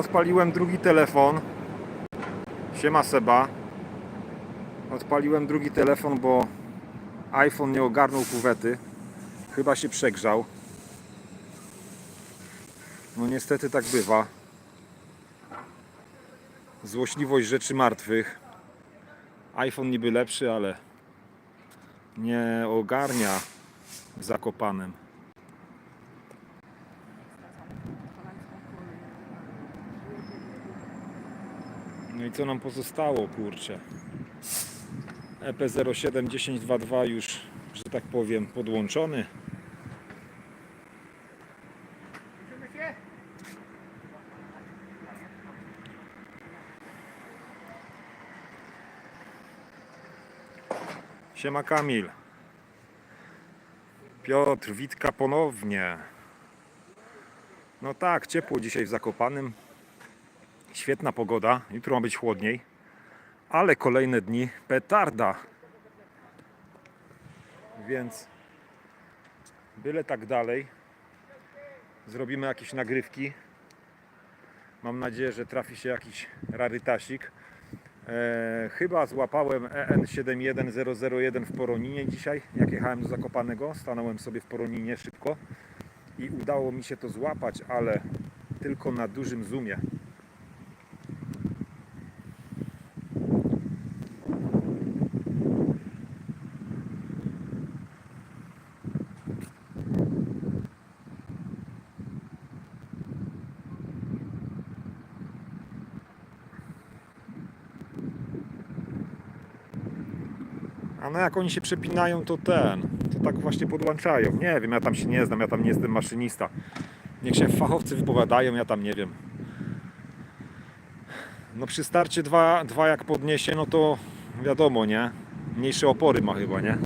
odpaliłem drugi telefon. Siema Seba. Odpaliłem drugi telefon, bo iPhone nie ogarnął kuwety. Chyba się przegrzał. No niestety tak bywa. Złośliwość rzeczy martwych. iPhone niby lepszy, ale nie ogarnia w i co nam pozostało, kurczę? E EP071022 już, że tak powiem, podłączony. Siema Kamil. Piotr, Witka ponownie. No tak, ciepło dzisiaj w Zakopanym. Świetna pogoda, jutro ma być chłodniej, ale kolejne dni petarda. Więc byle tak dalej. Zrobimy jakieś nagrywki. Mam nadzieję, że trafi się jakiś rarytasik. E, chyba złapałem E EN71001 w Poroninie dzisiaj, jak jechałem do Zakopanego. Stanąłem sobie w Poroninie szybko i udało mi się to złapać, ale tylko na dużym zoomie. No jak oni się przepinają, to ten, to tak właśnie podłączają. Nie wiem, ja tam się nie znam, ja tam nie jestem maszynista. Niech się fachowcy wypowiadają, ja tam nie wiem. No przy starcie dwa, dwa jak podniesie, no to wiadomo, nie? Mniejsze opory ma chyba, nie?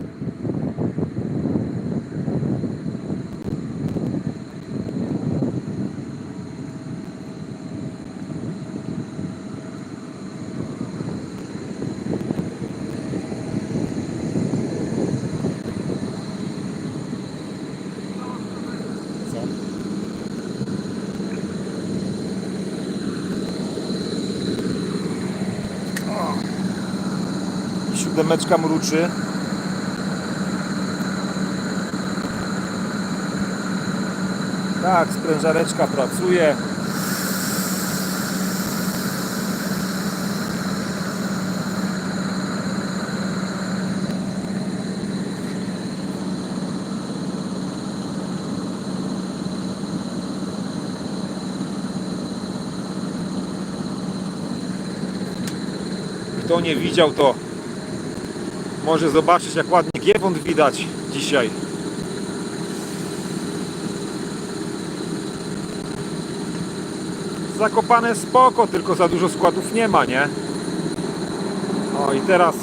Siódemeczka mruczy. Tak, sprężareczka pracuje. Kto nie widział, to może zobaczyć, jak ładnie Giewont widać dzisiaj. Zakopane spoko, tylko za dużo składów nie ma, nie? O i teraz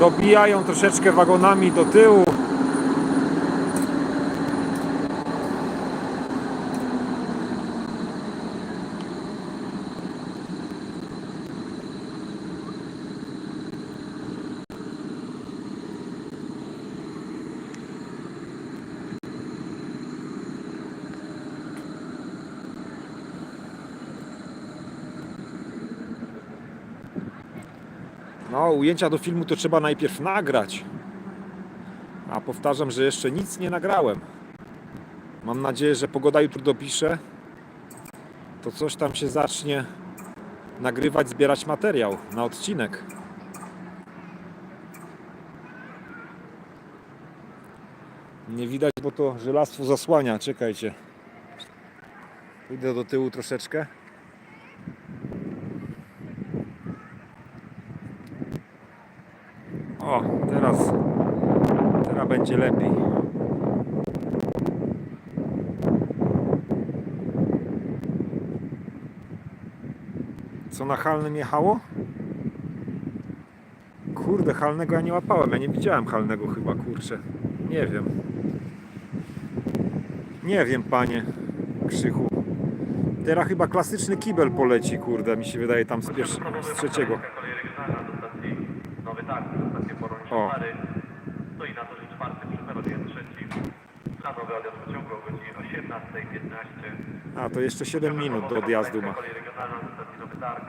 dobijają troszeczkę wagonami do tyłu. No, ujęcia do filmu to trzeba najpierw nagrać. A powtarzam, że jeszcze nic nie nagrałem. Mam nadzieję, że pogoda jutro dopisze. To coś tam się zacznie nagrywać, zbierać materiał na odcinek. Nie widać, bo to żelastwo zasłania. Czekajcie. Pójdę do tyłu troszeczkę. O, teraz, teraz będzie lepiej. Co na halnym jechało? Kurde, halnego ja nie łapałem. Ja nie widziałem halnego chyba, kurczę. Nie wiem. Nie wiem, panie Krzychu. Teraz chyba klasyczny kibel poleci, kurde, mi się wydaje tam z, pierwszy, z trzeciego. Kolej regionalna do stacji Nowy Targ, do stacji Poroń O. Stoi na meridian trzecim. Planowy odjazd pociągu o godzinie 18.15. A, to jeszcze 7 minut do odjazdu ma. Kolej regionalna na stacji Nowy Targ.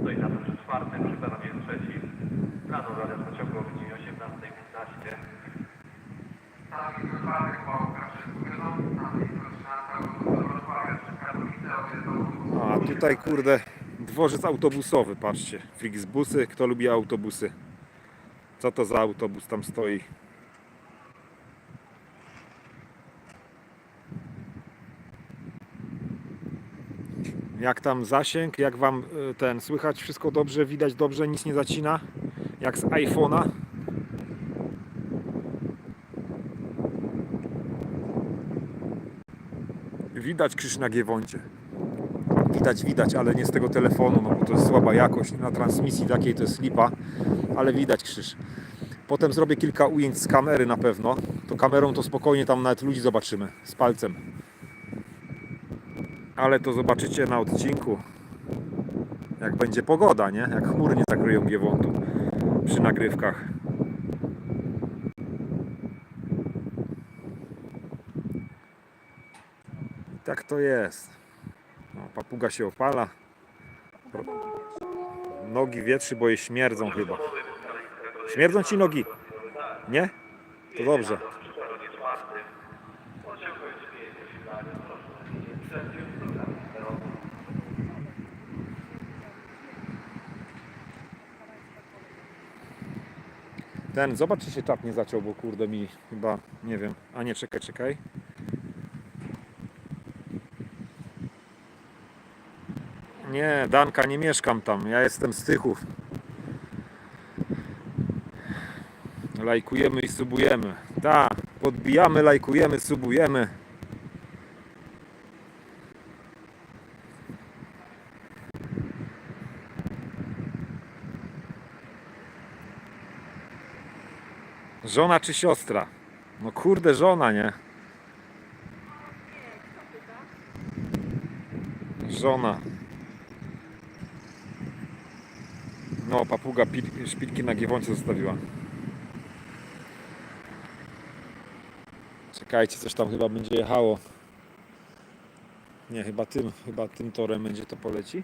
Stoi na peronie trzecim. Rano zamiast pociągu o godzinie 18.15. Tak, jest czwartek, Małka, wszystko wiedzą, tam jest rozpoczynana do Wrocławia, przez Katowice, odjeżdżą A tutaj kurde dworzec autobusowy, patrzcie. Flixbusy, kto lubi autobusy? Co to za autobus tam stoi? Jak tam zasięg? Jak wam y, ten słychać? Wszystko dobrze? Widać dobrze? Nic nie zacina? Jak z iPhone'a? Widać krzyż na Giewoncie. Widać, widać, ale nie z tego telefonu, no bo to jest słaba jakość. Na transmisji takiej to jest lipa, ale widać krzyż. Potem zrobię kilka ujęć z kamery na pewno. To kamerą to spokojnie tam nawet ludzi zobaczymy z palcem. Ale to zobaczycie na odcinku. Jak będzie pogoda, nie? Jak chmury nie zakryją Giewontu przy nagrywkach. I tak to jest. No, papuga się opala. Nogi wietrzy, bo jej śmierdzą chyba. Śmierdzą ci nogi? Nie? To dobrze. Ten, zobacz czy się czap nie zaciął, bo kurde mi chyba, nie wiem. A nie, czekaj, czekaj. Nie, Danka, nie mieszkam tam. Ja jestem z Tychów. Lajkujemy i subujemy. Tak, podbijamy, lajkujemy, subujemy. Żona czy siostra? No kurde, żona, nie? Żona. No, papuga pil- szpilki na giewoncie zostawiła. Czekajcie, coś tam chyba będzie jechało. Nie, chyba tym, chyba tym torem będzie to poleci.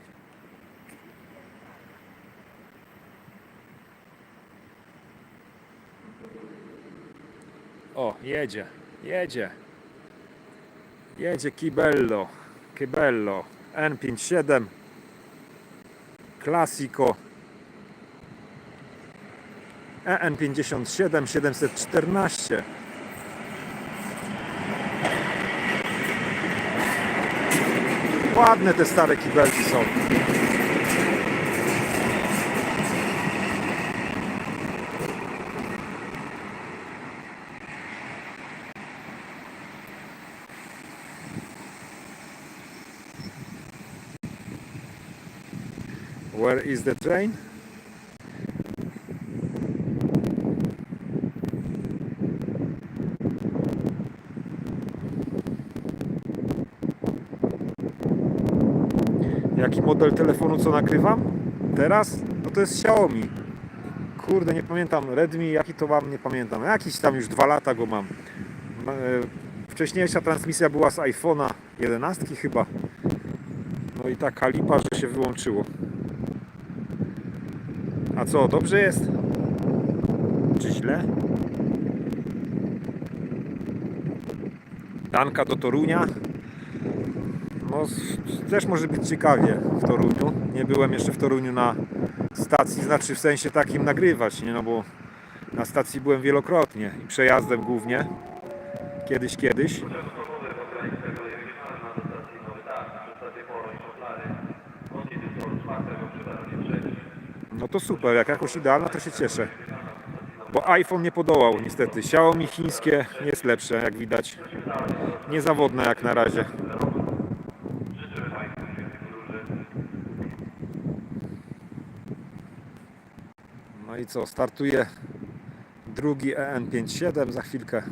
O, jedzie, jedzie. Jedzie Kibello, Kibello, N57, Classico, E EN57 714. Ładne te stare kibelki są. Where is the train? Jaki model telefonu co nagrywam? Teraz? No to jest Xiaomi. Kurde, nie pamiętam. Redmi, jaki to mam, nie pamiętam. Jakiś tam już dwa lata go mam. E, Wcześniejsza transmisja była z iPhone'a 11 chyba. No i taka lipa, że się wyłączyło. A co, dobrze jest? Czy źle? Danka do Torunia. Też może być ciekawie w Toruniu. Nie byłem jeszcze w Toruniu na stacji, znaczy w sensie takim nagrywać, nie? No bo na stacji byłem wielokrotnie i przejazdem głównie. Kiedyś, kiedyś. No to super, jak jakoś idealna, to się cieszę. Bo iPhone nie podołał niestety. Xiaomi chińskie jest lepsze, jak widać. Niezawodne jak na razie. No i co, startuje drugi E EN57 za chwilkę.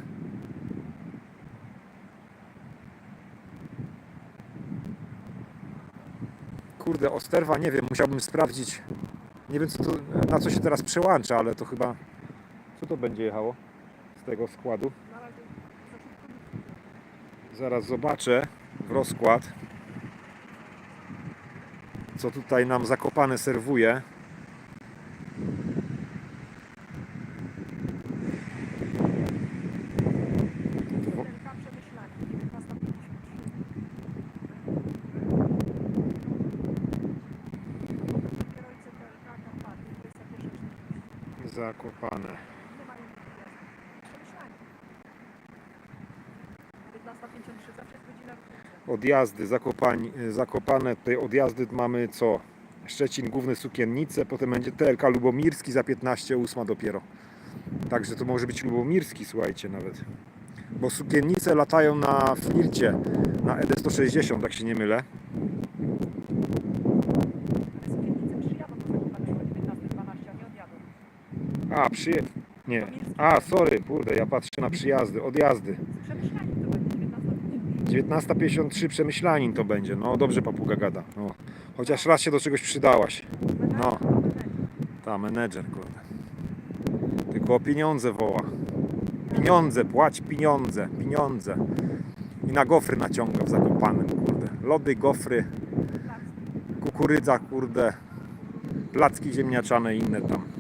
Kurde, Osterwa nie wiem, musiałbym sprawdzić. Nie wiem co to, na co się teraz przełącza, ale to chyba... Co to będzie jechało z tego składu? Zaraz zobaczę. rozkład. Co tutaj nam zakopane serwuje. Zakopane. Nie ma innych gwiazd. Przemyślanie. 15.53, zawsze jest godzina różnicy. Odjazdy, Zakopań, zakopane. Tutaj odjazdy mamy co? Szczecin, Główne Sukiennice, potem będzie TLK Lubomirski za 15, 8 dopiero. Także to może być Lubomirski, słuchajcie nawet. Bo sukiennice latają na flircie, na E ED160, jak się nie mylę. Ale sukiennice przyjadą po 19.12, a przyje... Nie. A, sorry, kurde, ja patrzę na przyjazdy, odjazdy. Z przemyślaniem to będzie 19.53. 19.53 Przemyślanin to będzie. No, dobrze papuga gada. No. Chociaż raz się do czegoś przydałaś. No. Ta, menedżer, kurde. Tylko o pieniądze woła. Pieniądze, płać pieniądze, pieniądze. I na gofry naciąga w Zakopanem, kurde. Lody, gofry, kukurydza, kurde. Placki ziemniaczane i inne tam.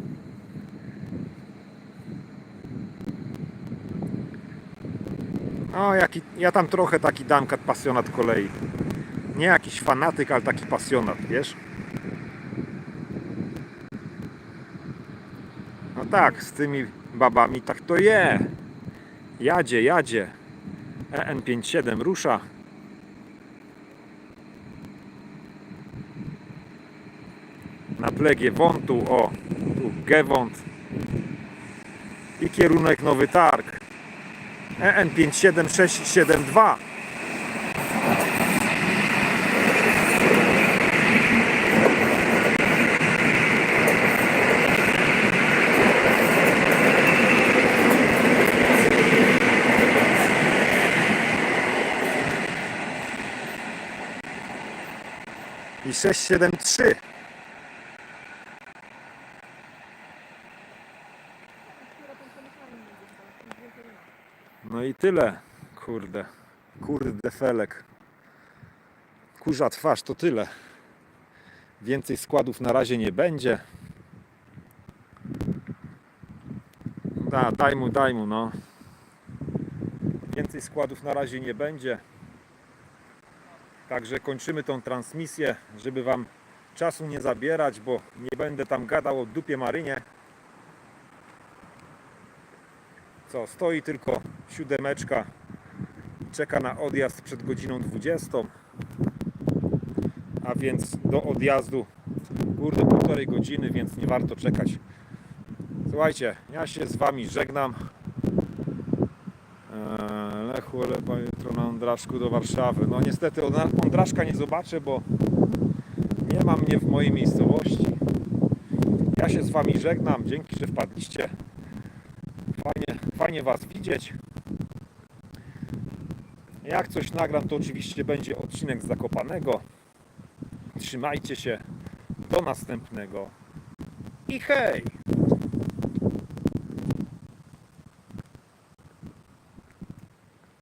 O, jaki, ja tam trochę taki dankat pasjonat kolei. Nie jakiś fanatyk, ale taki pasjonat, wiesz? No tak, z tymi babami tak to je. Jadzie, jadzie. E EN57 rusza. Na plegie wątu, o, tu Gewont. I kierunek Nowy Targ. EN 57672. I 673. Dopiero No i tyle. Kurde. Kurde felek. Kurza twarz to tyle. Więcej składów na razie nie będzie. Da, daj mu, daj mu, no. Więcej składów na razie nie będzie. Także kończymy tą transmisję, żeby Wam czasu nie zabierać, bo nie będę tam gadał o dupie marynie. Co, stoi tylko siódemeczka czeka na odjazd przed godziną 20. A więc do odjazdu kurde półtorej godziny, więc nie warto czekać. Słuchajcie, ja się z Wami żegnam. Eee, Lechu, Lepa jutro na Ondraszku do Warszawy. No niestety Ondraszka nie zobaczę, bo nie ma mnie w mojej miejscowości. Ja się z Wami żegnam. Dzięki, że wpadliście. Fajnie, fajnie Was widzieć. Jak coś nagram, to oczywiście będzie odcinek z Zakopanego. Trzymajcie się. Do następnego. I hej!